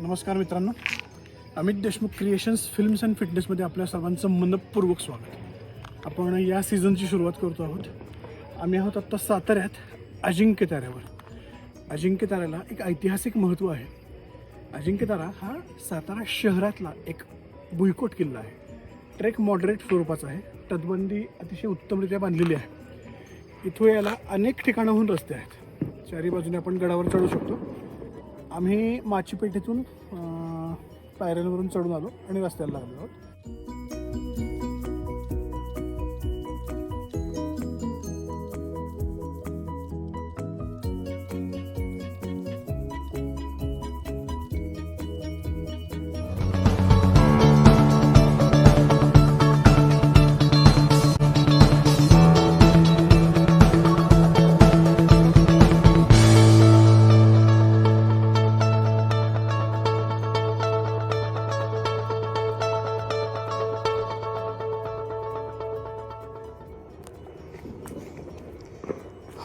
नमस्कार मित्रांनो. Amit Deshmukh creations films and फिटनेसमध्ये आपल्या सर्वांचं मनपूर्वक स्वागत. आपण या सीझनची सुरुवात करतो आहोत. आम्ही आहोत आत्ता साताऱ्यात अजिंक्य ताऱ्यावर. अजिंक्य ताऱ्याला एक ऐतिहासिक महत्त्व आहे. अजिंक्य तारा हा सातारा शहरातला एक भुईकोट किल्ला आहे. ट्रेक मॉडरेट स्वरूपाचा आहे. तटबंदी अतिशय उत्तमरित्या बांधलेली आहे. इथून याला अनेक ठिकाणाहून रस्ते आहेत. चारी बाजूने आपण गडावर चढू शकतो. आम्ही माचीपेठेतून अं, पायऱ्यांवरून चढून आलो आणि रस्त्याला लागलो आहोत.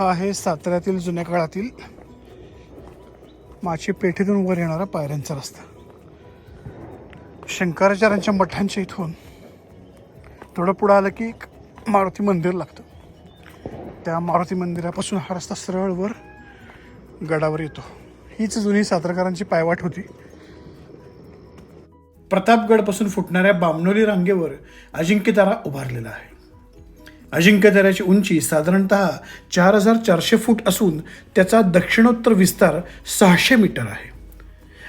हा आहे साताऱ्यातील जुन्या काळातील माची पेठेतून वर येणारा पायऱ्यांचा रस्ता. शंकराचार्यांच्या मठांच्या इथून थोडं पुढं आलं की एक मारुती मंदिर लागतं. त्या मारुती मंदिरापासून हा रस्ता सरळ वर गडावर येतो. हीच जुनी सातारकरांची पायवाट होती. प्रतापगडपासून फुटणाऱ्या बामनोली रांगेवर अजिंक्यतारा उभारलेला आहे. अजिंक्यताऱ्याची उंची साधारणतः चार हजार चारशे फूट असून त्याचा दक्षिणोत्तर विस्तार सहाशे मीटर आहे.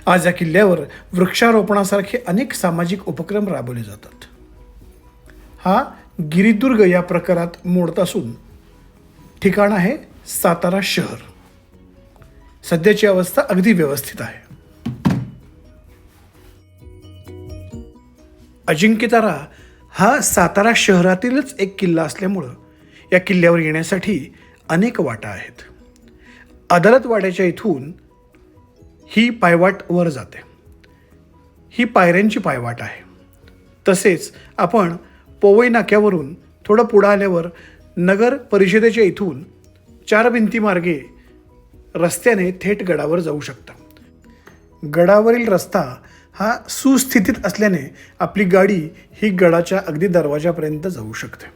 आज या किल्ल्यावर वृक्षारोपणासारखे अनेक सामाजिक उपक्रम राबवले जातात. हा गिरिदुर्ग या प्रकारात मोडत असून ठिकाण आहे सातारा शहर. सध्याची अवस्था अगदी व्यवस्थित आहे. अजिंक्यतारा हा सातारा शहरातीलच एक किल्ला असल्यामुळं या किल्ल्यावर येण्यासाठी अनेक वाटा आहेत. अदालत वाड्याच्या इथून ही पायवाट वर जाते. ही पायऱ्यांची पायवाट आहे. तसेच आपण पोवई नाक्यावरून थोडं पुढं आल्यावर नगर परिषदेच्या इथून चार भिंती मार्गे रस्त्याने थेट गडावर जाऊ शकता. गडावरील रस्ता हा सुस्थितीत असल्याने आपली गाडी ही गडाच्या अगदी दरवाजापर्यंत जाऊ शकते.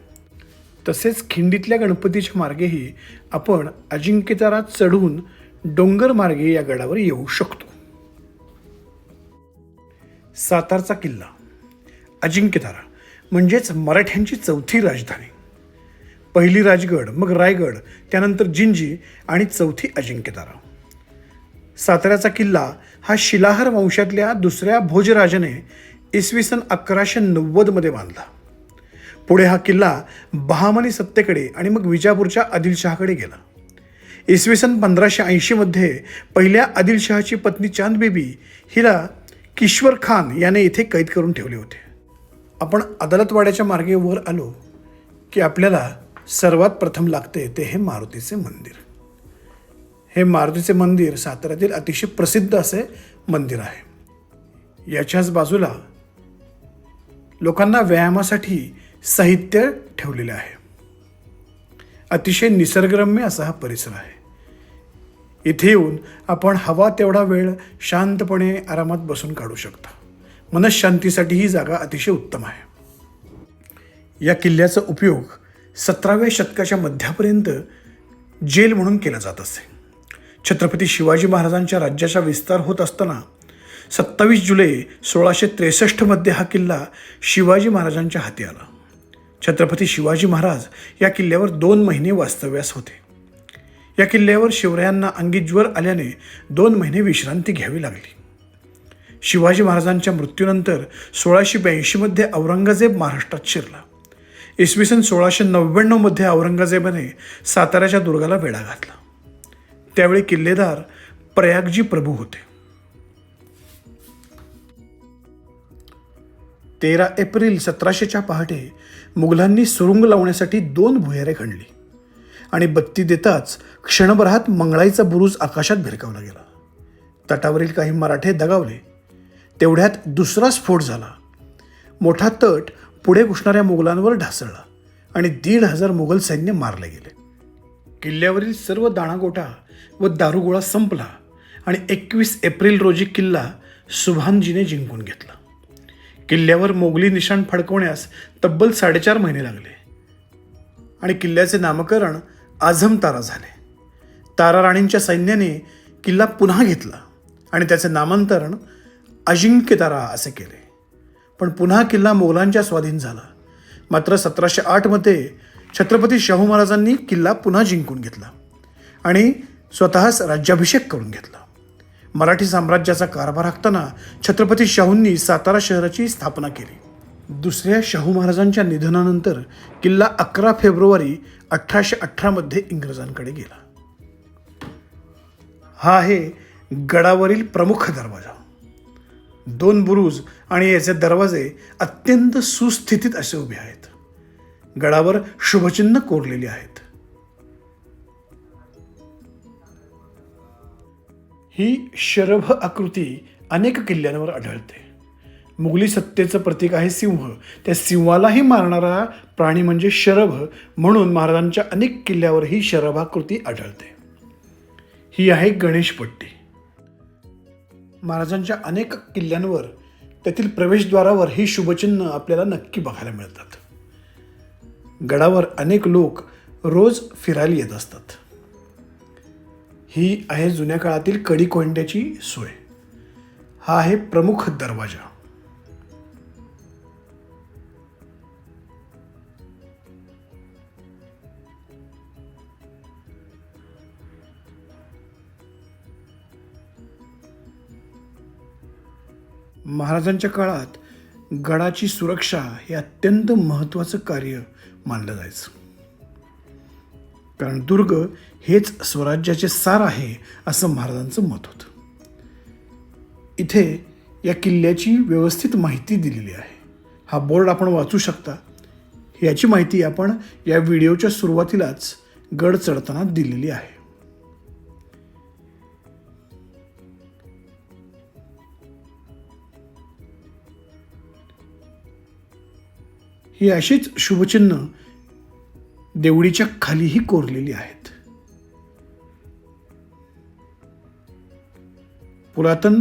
तसेच खिंडीतल्या गणपतीच्या मार्गेही आपण अजिंक्यतारा चढून डोंगर मार्गे या गडावर येऊ शकतो. सातारचा किल्ला अजिंक्यतारा म्हणजेच मराठ्यांची चौथी राजधानी. पहिली राजगड मग रायगड त्यानंतर जिंजी आणि चौथी अजिंक्यतारा. साताऱ्याचा किल्ला हा शिलाहार वंशातल्या दुसऱ्या भोजराजाने इसवी सन अकराशे नव्वदमध्ये बांधला. पुढे हा किल्ला बहामनी सत्तेकडे आणि मग विजापूरच्या आदिलशहाकडे गेला. इसवी सन पंधराशे ऐंशीमध्ये पहिल्या आदिलशहाची पत्नी चांदबीबी हिला किश्वर खान याने इथे कैद करून ठेवले होते. आपण अदालतवाड्याच्या मार्गे वर आलो की आपल्याला सर्वात प्रथम लागते ते हे मारुतीचे मंदिर. हे मारुतीचे मंदिर साताऱ्यातील अतिशय प्रसिद्ध असे मंदिर आहे. याच्याच बाजूला लोकांना व्यायामासाठी साहित्य ठेवलेले आहे. अतिशय निसर्गरम्य असा हा परिसर आहे. इथे येऊन आपण हवा तेवढा वेळ शांतपणे आरामात बसून काढू शकता. मनशांतीसाठी ही जागा अतिशय उत्तम आहे. या किल्ल्याचा उपयोग सतराव्या शतकाच्या मध्यापर्यंत जेल म्हणून केला जात असे. छत्रपती शिवाजी महाराजांच्या राज्याचा विस्तार होत असताना सत्तावीस जुलै सोळाशे त्रेसष्टमध्ये हा किल्ला शिवाजी महाराजांच्या हाती आला. छत्रपती शिवाजी महाराज या किल्ल्यावर दोन महिने वास्तव्यास होते. या किल्ल्यावर शिवरायांना अंगी ज्वर आल्याने दोन महिने विश्रांती घ्यावी लागली. शिवाजी महाराजांच्या मृत्यूनंतर सोळाशे ब्याऐंशीमध्ये औरंगजेब महाराष्ट्रात शिरला. इसवी सन सोळाशे नव्याण्णवमध्ये औरंगजेबाने साताऱ्याच्या दुर्गाला वेढा घातला. त्यावेळी किल्लेदार प्रयागजी प्रभू होते. तेरा एप्रिल सतराशेच्या पहाटे मुघलांनी सुरुंग लावण्यासाठी दोन भुयारे खणली आणि बत्ती देताच क्षणभरात मंगळाईचा बुरुज आकाशात भिरकावला गेला. तटावरील काही मराठे दगावले. तेवढ्यात दुसरा स्फोट झाला. मोठा तट पुढे घुसणाऱ्या मुघलांवर ढासळला आणि दीड हजार मुघल सैन्य मारले गेले. किल्ल्यावरील सर्व दाणागोटा व दारुगोळा संपला आणि एकवीस एप्रिल रोजी किल्ला सुभानजीने जिंकून घेतला. किल्ल्यावर मोगली निशाण फडकवण्यास तब्बल साडेचार महिने लागले आणि किल्ल्याचे नामकरण आझम तारा झाले. तारा राणींच्या सैन्याने किल्ला पुन्हा घेतला आणि त्याचे नामांतरण अजिंक्य तारा असे केले. पण पुन्हा किल्ला मोगलांच्या स्वाधीन झाला. मात्र सतराशे आठमध्ये छत्रपती शाहू महाराजांनी किल्ला पुन्हा जिंकून घेतला आणि स्वतःच राज्याभिषेक करून घेतला. मराठी साम्राज्याचा कारभार हाकताना छत्रपती शाहूंनी सातारा शहराची स्थापना केली. दुसऱ्या शाहू महाराजांच्या निधनानंतर किल्ला अकरा फेब्रुवारी अठराशे अठरामध्ये इंग्रजांकडे गेला. हा आहे गडावरील प्रमुख दरवाजा. दोन बुरुज आणि याचे दरवाजे अत्यंत सुस्थितीत असे उभे आहेत. गडावर शुभचिन्ह कोरलेली आहेत. ही शरभ आकृती अनेक किल्ल्यांवर आढळते. मुघली सत्तेचं प्रतीक आहे सिंह. त्या सिंहालाही मारणारा प्राणी म्हणजे शरभ. म्हणून महाराजांच्या अनेक किल्ल्यावर ही शरभाकृती आढळते. ही आहे गणेशपट्टी महाराजांच्या अनेक किल्ल्यांवर त्यातील प्रवेशद्वारावर ही शुभचिन्ह आपल्याला नक्की बघायला मिळतात. गडावर अनेक लोक रोज फिरायला येत असतात. ही आहे जुन्या काळातील कडी कोंड्याची सोय. हा आहे प्रमुख दरवाजा. महाराजांच्या काळात गडाची सुरक्षा हे अत्यंत महत्त्वाचं कार्य मानलं जायचं. कारण दुर्ग हेच स्वराज्याचे सार आहे असं महाराजांचं मत होतं. इथे या किल्ल्याची व्यवस्थित माहिती दिलेली आहे. हा बोर्ड आपण वाचू शकता. याची माहिती आपण या व्हिडिओच्या सुरुवातीलाच गड चढताना दिलेली आहे. ही अशीच शुभचिन्ह देवडीच्या खालीही कोरलेली आहेत. पुरातन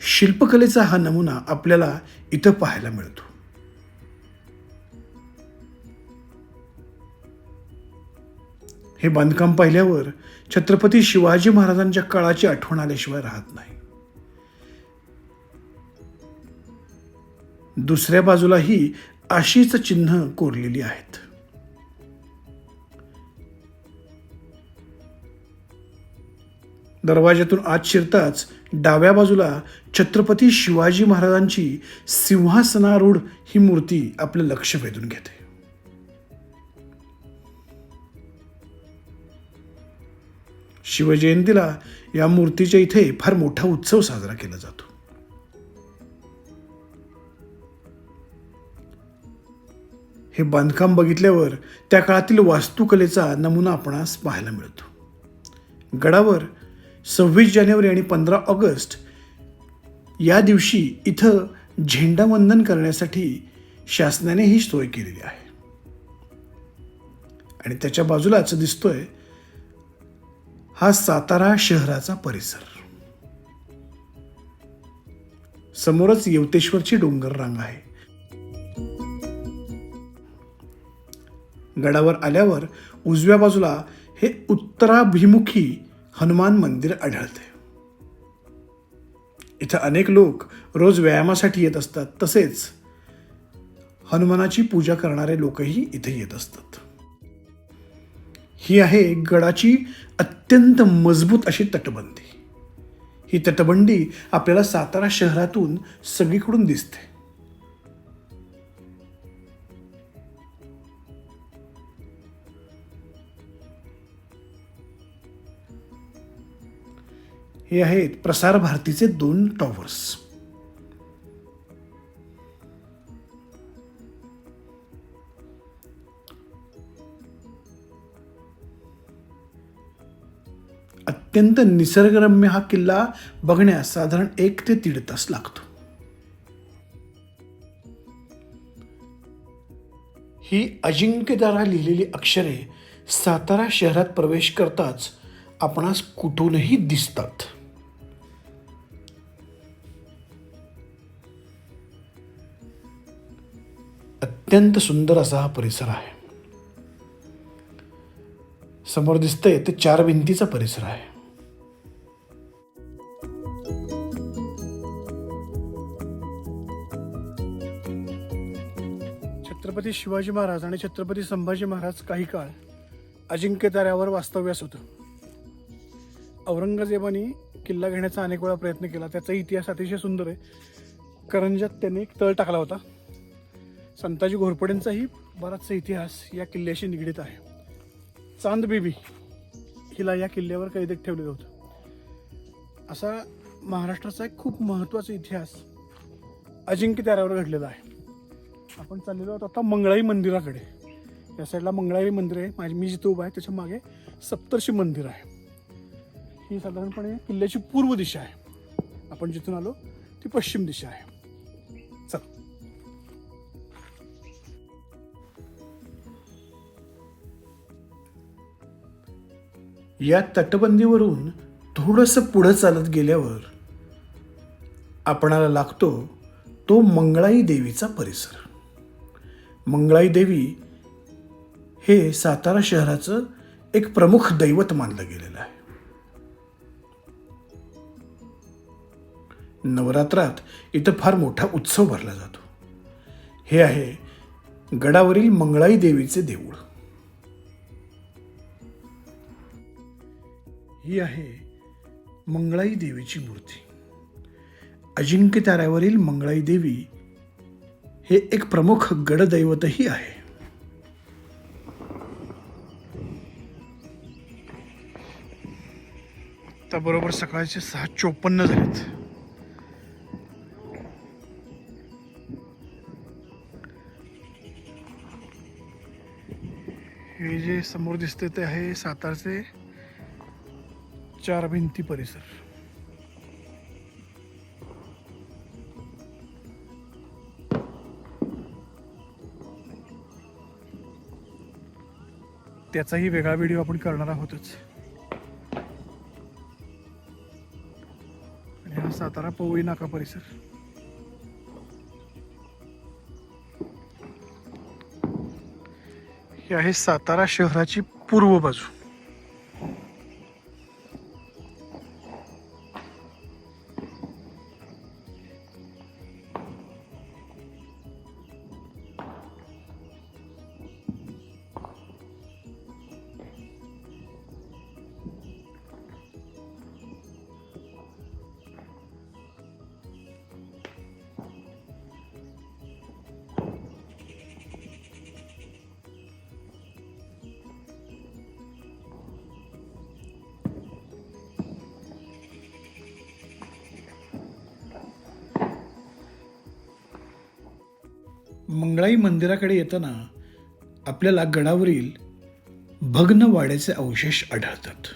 शिल्पकलेचा हा नमुना आपल्याला इथं पाहायला मिळतो. हे बांधकाम पाहिल्यावर छत्रपती शिवाजी महाराजांच्या काळाची आठवण आल्याशिवाय राहत नाही. दुसऱ्या बाजूलाही अशीच चिन्ह कोरलेली आहेत. दरवाज्यातून आत शिरताच डाव्या बाजूला छत्रपती शिवाजी महाराजांची सिंहासनारूढ ही मूर्ती आपलं लक्ष वेधून घेते. शिवजयंतीला या मूर्तीच्या इथे फार मोठा उत्सव साजरा केला जातो. हे बांधकाम बघितल्यावर त्या काळातील वास्तुकलेचा नमुना आपणास पाहायला मिळतो. गडावर सव्वीस जानेवारी आणि पंधरा ऑगस्ट या दिवशी इथं झेंडावंदन करण्यासाठी शासनाने ही सोय केलेली आहे. आणि त्याच्या बाजूलाच दिसतोय हा सातारा शहराचा परिसर. समोरच येवतेश्वरची डोंगर रांग आहे. गडावर आल्यावर उजव्या बाजूला हे उत्तराभिमुखी हनुमान मंदिर आढळते. इथं अनेक लोक रोज व्यायामासाठी येत असतात. तसेच हनुमानाची पूजा करणारे लोकही इथे येत असतात. ही आहे गडाची अत्यंत मजबूत अशी तटबंदी. ही तटबंदी आपल्याला सातारा शहरातून सगळीकडून दिसते. हे आहेत प्रसार भारतीचे दोन टॉवर्स. अत्यंत निसर्गरम्य हा किल्ला बघण्यास साधारण एक ते दीड तास लागतो. ही अजिंक्यदारा लिहिलेली अक्षरे सातारा शहरात प्रवेश करताच आपणास कुठूनही दिसतात. अत्यंत सुंदर असा हा परिसर आहे. समोर दिसतंय ते चार भिंतीचा परिसर आहे. छत्रपती शिवाजी महाराज आणि छत्रपती संभाजी महाराज काही काळ अजिंक्य ताऱ्यावर वास्तव्यास होतं. औरंगजेबाने किल्ला घेण्याचा अनेक वेळा प्रयत्न केला. त्याचा इतिहास अतिशय सुंदर आहे. करंजात त्याने एक तळ टाकला होता. संताजी घोरपडेंचाही बराचसा इतिहास या किल्ल्याशी निगडीत आहे. चांदबेबी हिला या किल्ल्यावर कैदेत ठेवलेलं होतं. असा महाराष्ट्राचा एक खूप महत्त्वाचा इतिहास अजिंक्य ताऱ्यावर घडलेला आहे. आपण चाललेलो आहोत आता मंगळाई मंदिराकडे. या साईडला मंगळाई मंदिर आहे. माझी मी जिथं उभा आहे त्याच्यामागे सप्तर्षी मंदिर आहे. ही साधारणपणे किल्ल्याची पूर्व दिशा आहे. आपण जिथून आलो ती पश्चिम दिशा आहे. चल. या तटबंदीवरून थोडंसं पुढं चालत गेल्यावर आपणाला लागतो तो मंगळाई देवीचा परिसर. मंगळाई देवी हे सातारा शहराचं एक प्रमुख दैवत मानलं गेलेलं आहे. नवरात्रात इथं फार मोठा उत्सव भरला जातो. हे आहे गडावरील मंगळाई देवीचे देऊळ. ही आहे मंगळाई देवीची मूर्ती. अजिंक्य ताऱ्यावरील मंगळाई देवी हे एक प्रमुख गडदैवतही आहे. आता बरोबर सकाळचे सहा चोपन्न झालेत. हे जे समोर दिसते ते आहे सातारचे चार भिंती परिसर. त्याचाही वेगळा व्हिडिओ आपण करणार आहोतच. आणि हा सातारा पवई नाका परिसर. ही आहे सातारा शहराची पूर्व बाजू. मंगळाई मंदिराकडे येताना आपल्याला गडावरील भग्न वाड्याचे अवशेष आढळतात.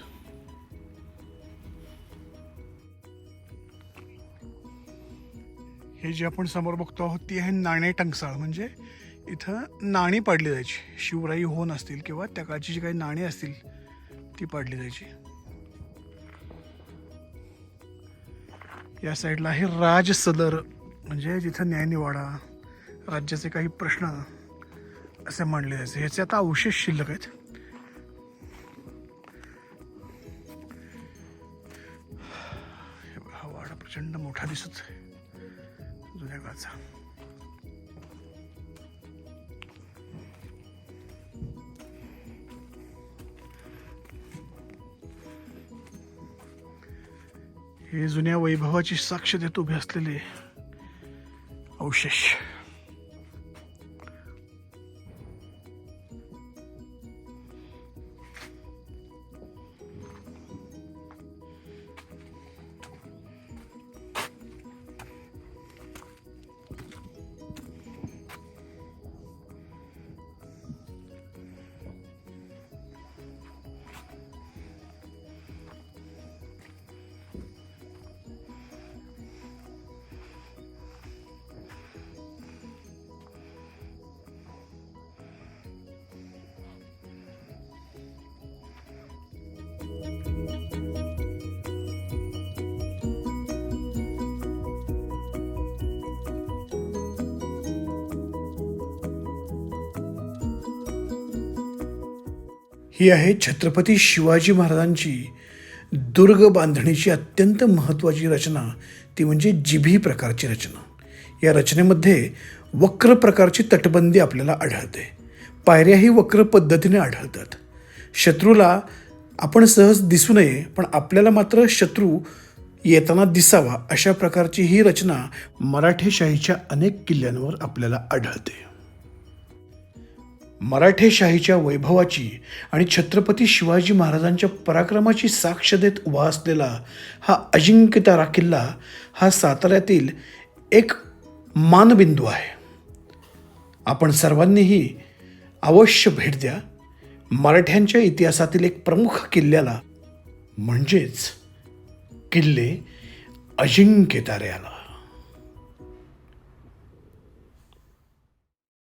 हे जे आपण समोर बघतो आहोत ती आहे नाणे टंकसाळ म्हणजे इथं नाणी पाडली जायची. शिवराई होऊन असतील किंवा त्या काळची जी काही नाणी असतील ती पाडली जायची. या साईडला आहे राज सदर म्हणजे जिथं न्यायनिवाडा राज्याचे काही प्रश्न असे मांडले जायचे. ह्याचे आता अवशेष शिल्लक आहेत. हे हा वाडा प्रचंड मोठा दिसत आहे. जुन्या काळचा. हे जुन्या वैभवाची साक्ष देत उभे असलेले अवशेष. ही आहे छत्रपती शिवाजी महाराजांची दुर्ग बांधणीची अत्यंत महत्त्वाची रचना. ती म्हणजे जिभी प्रकारची रचना. या रचनेमध्ये वक्र प्रकारची तटबंदी आपल्याला आढळते. पायऱ्याही वक्र पद्धतीने आढळतात. शत्रूला आपण सहज दिसू नये पण आपल्याला मात्र शत्रू येताना दिसावा अशा प्रकारची ही रचना मराठेशाहीच्या अनेक किल्ल्यांवर आपल्याला आढळते. मराठेशाहीच्या वैभवाची आणि छत्रपती शिवाजी महाराजांच्या पराक्रमाची साक्ष देत उभा असलेला हा अजिंक्यतारा किल्ला हा साताऱ्यातील एक मानबिंदू आहे. आपण सर्वांनीही अवश्य भेट द्या. मराठ्यांच्या इतिहासातील एक प्रमुख किल्ल्याला म्हणजेच किल्ले अजिंक्यताऱ्याला.